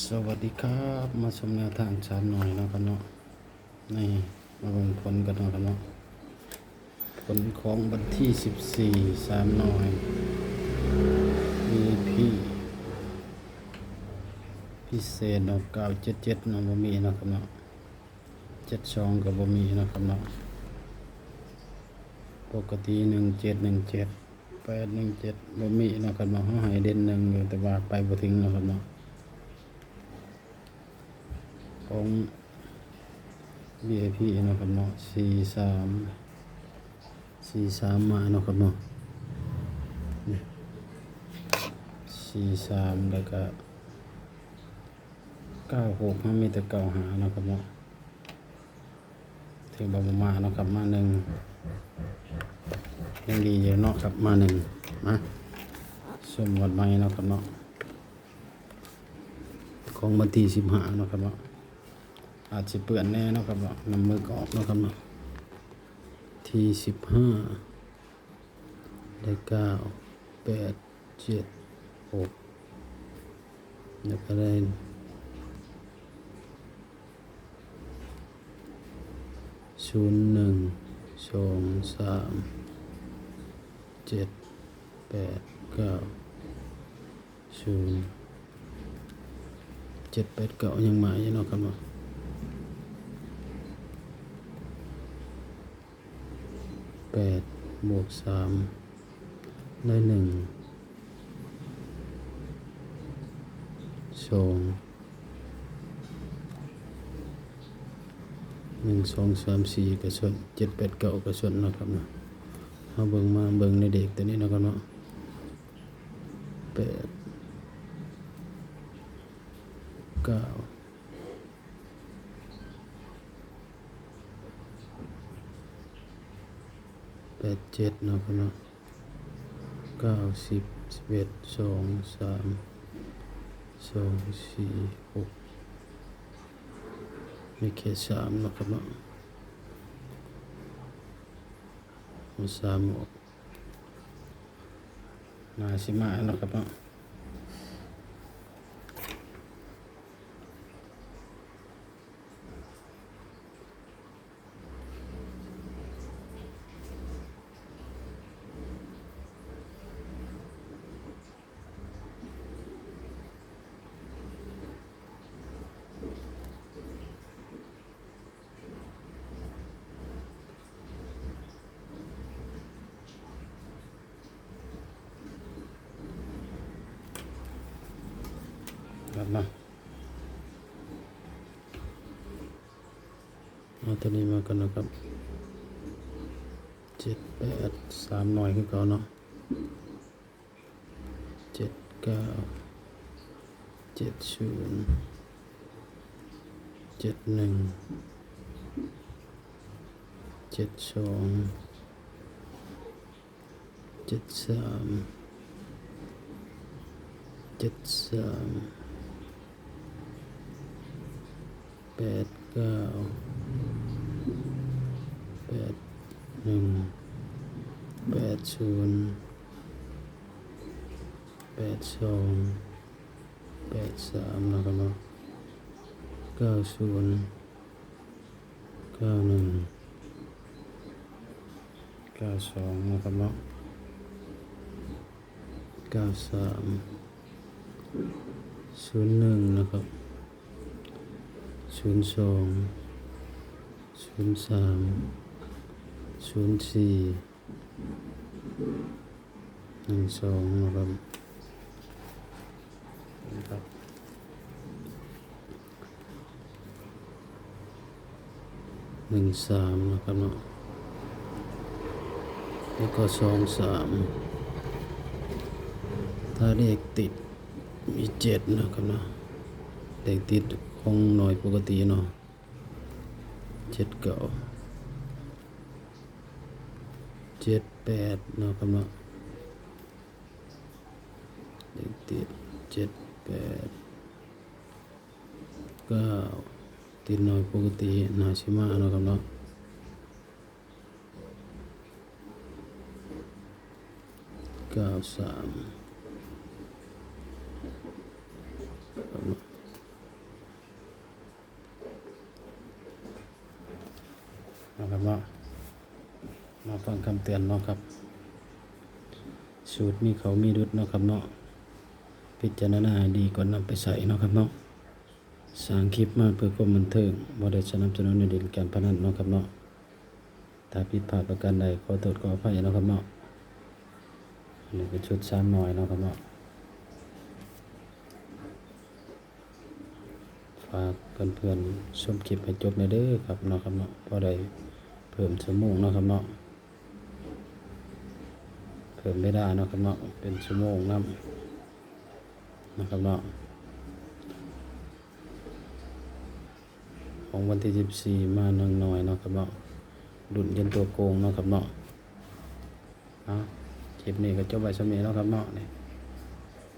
สวัสดีครับมาชมแนวทางสามหน่อยนะครับเนาะนี่มาเบิ่งผลกันเนาะครับเนาะผลของวันที่สิบสี่สามหน่อยมีพี่พิเศษเนาะเก้าเจ็ดเจ็ดเนาะบ่มีเนาะครับเนาะเจ็ดสองก็บ่มีเนาะครับเนาะปกติหนึ่งเจ็ดหนึ่งเจ็ดแปดหนึ่งเจ็ดบ่มีเนาะครับเนาะเขาให้เด่นหนึ่งอยู่แต่ว่าไปบ่ถึงเนาะครับเนาะ ของ VIP นะครับเนาะสี่สามสี่สามมาเนาะครับเนาะนี่สี่สามแล้วก็เก้าหกมันมีแต่เก้าหาเนาะครับเนาะถึงบามาเนาะครับมาหนึ่งยังดีอยู่เนาะครับมาหนึ่งมาสมวัดใหม่เนาะครับเนาะของวันทีสิบห้าเนาะครับเนาะ อาจจะเปื่อนแน่นะครับเนาะนำมือกออกนะครับเนาะทีสิบห้าได้เก้าแปดเจ็ดหกแล้วก็ได้ศูนย์หนึ่งสองสามเจ็ดแปดเก้าศูนย์เจ็ดแปดเก้ายังมาอยู่เนาะครับเนาะ แปดบวกสามได้หนึ่งสองหนึ่งสองสามสี่กระส่วนเจ็ดแปดเก้ากระส่วนนะครับเนาะเอาเบิ่งมาเบิ่งในเด็กตัวนี้นะครับเนาะแปดเก้า แปดเจ็ดเนาะครับเนาะเก้าสิบสิบเอ็ดสองสามสองสี่หกมีแค่สามนะครับเนาะเอาสามออกนาสิมาเนาะครับเนาะ ครับเนะเอาตัวนี้มากันนะครับเจ็ดแปดสามหน่อยคือเก่าเนาะเจ็ดเก้าเจ็ดศูนย์เจ็ดหนึ่งเจ็ดสองเจ็ดสามเจ็ดสามแป ดเก้าแปดหนึ่งแปดศูนย์แปดสองแปดสามนะครับเนาะเก้าศูนย์เก้าหนึ่งเก้าสองนะครับเนาะเก้าสามศูนย์หนึ่งนะครับ ศูนย์สองศูนย์สามศูนย์สี่หนึ่งสองนะครับนะครับหนึ่งสามนะครับเนาะแล้วก็สองสามถ้าเลขติดมีเจ็ดนะครับเนาะ เลขติดคงหน่อยปกติเนาะเจ็ดเก้าเจ็ดแปดเนาะครับเนาะเลขติดเจ็ดแปดเก้าติดหน่อยปกตินาชิมาเนาะครับเนาะเก้าสาม นะครับว่ามาฟังคำเตือนเนาะครับ สูตรมีเขามีดุดเนาะครับเนาะพิจารณาดีก่อนนำไปใส่เนาะครับเนาะสร้างคลิปมาเพื่อความบันเทิงบ่ได้สนับสนุนในเด่นการพนันเนาะครับเนาะถ้าผิดพลาดประการใดขอโทษขออภัยเนาะครับเนาะนนี้เป็นชุดซ้ำน้อยเนาะครับเนาะ ฝากเพื่อนๆชมคลิปให้จบในเด้อครับเนาะครับเนาะพอได้เพิ่มชั่วโมงเนาะครับเนาะเพิ่มไม่ได้เนาะครับเนาะเป็นชั่วโมงนำนะครับเนาะของวันที่สิบสี่มาหนึ่งหน่อยเนาะครับเนาะดุนยันตัวโกงเนาะครับเนาะเอาคลิปนี้ก็จบไปสำเนีเนาะครับเนาะนี่